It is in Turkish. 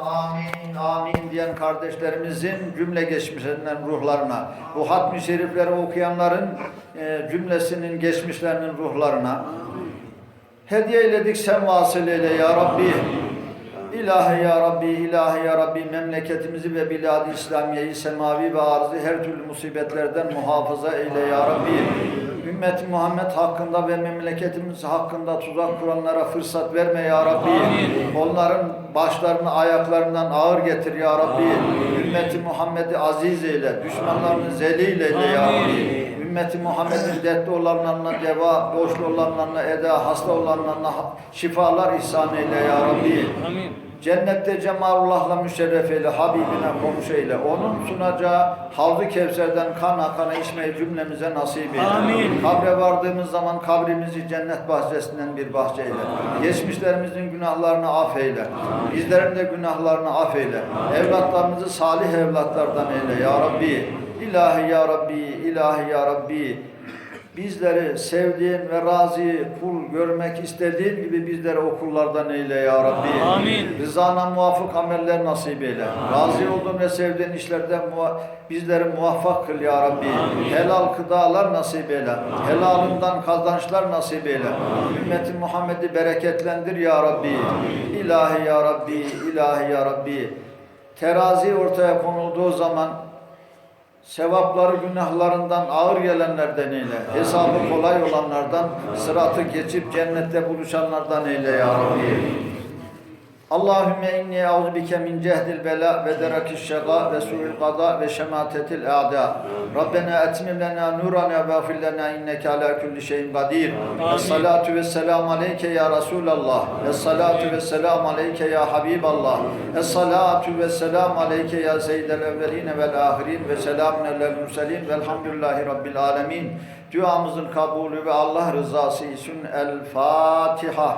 Amin, amin diyen kardeşlerimizin cümle geçmişlerinden ruhlarına, bu hatmi şerifleri okuyanların e, cümlesinin geçmişlerinin ruhlarına hediye eyledik sen vasıl eyle ya Rabbi. İlahi ya Rabbi, ilahi ya Rabbi memleketimizi ve bilad-ı İslamiye'yi semavi ve arzı her türlü musibetlerden muhafaza eyle ya Rabbi. Ümmet Muhammed hakkında ve memleketimiz hakkında tuzak kuranlara fırsat verme ya Rabbi. Onların başlarını ayaklarından ağır getir ya Rabbi. Ümmeti Muhammed'i aziz eyle, düşmanlarını zelil eyle ya Rabbi. Ümmeti Muhammed'in dertli olanlarına deva, borçlu olanlarına eda, hasta olanlarına şifalar ihsan eyle ya Rabbi. Amin. Cennette cemalullah'la müşerref eyle, Habibine komşu eyle. Onun sunacağı havzu Kevser'den kan akana içmeyi cümlemize nasip eyle. Amin. Kabre vardığımız zaman kabrimizi cennet bahçesinden bir bahçe eyle. Geçmişlerimizin günahlarını affeyle. Bizlerin de günahlarını affeyle. Evlatlarımızı salih evlatlardan eyle ya Rabbi. İlahi ya Rabbi, ilahi ya Rabbi. Bizleri sevdiğin ve razı kul görmek istediğin gibi bizleri o kullardan eyle ya Rabbi. Amin. Rızana muvafık ameller nasip eyle. Razı olduğun ve sevdiğin işlerden muva- bizleri muvaffak kıl ya Rabbi. Helal gıdalar nasip eyle. Helalından kazançlar nasip eyle. Ümmeti Muhammed'i bereketlendir ya Rabbi. İlahi ya Rabbi, ilahi ya Rabbi. Terazi ortaya konulduğu zaman sevapları günahlarından ağır gelenlerden eyle. Hesabı kolay olanlardan, sıratı geçip cennette buluşanlardan eyle ya Rabbi. Allahümme inni eûzu bike min cehdil bela ve derakis şega ve su'il qada ve şematetil a'da. Rabbena etmim lena nurana ve afil lena inneke ala kulli şeyin kadir. Esselatu ve selamu aleyke ya Resulallah. Esselatu ve selamu aleyke ya Habiballah. Esselatu ve selamu aleyke ya seyyidel evveline vel ahirin ve selamun alel murselin velhamdülillahi rabbil alemin. Duamızın kabulü ve Allah rızası için El Fatiha.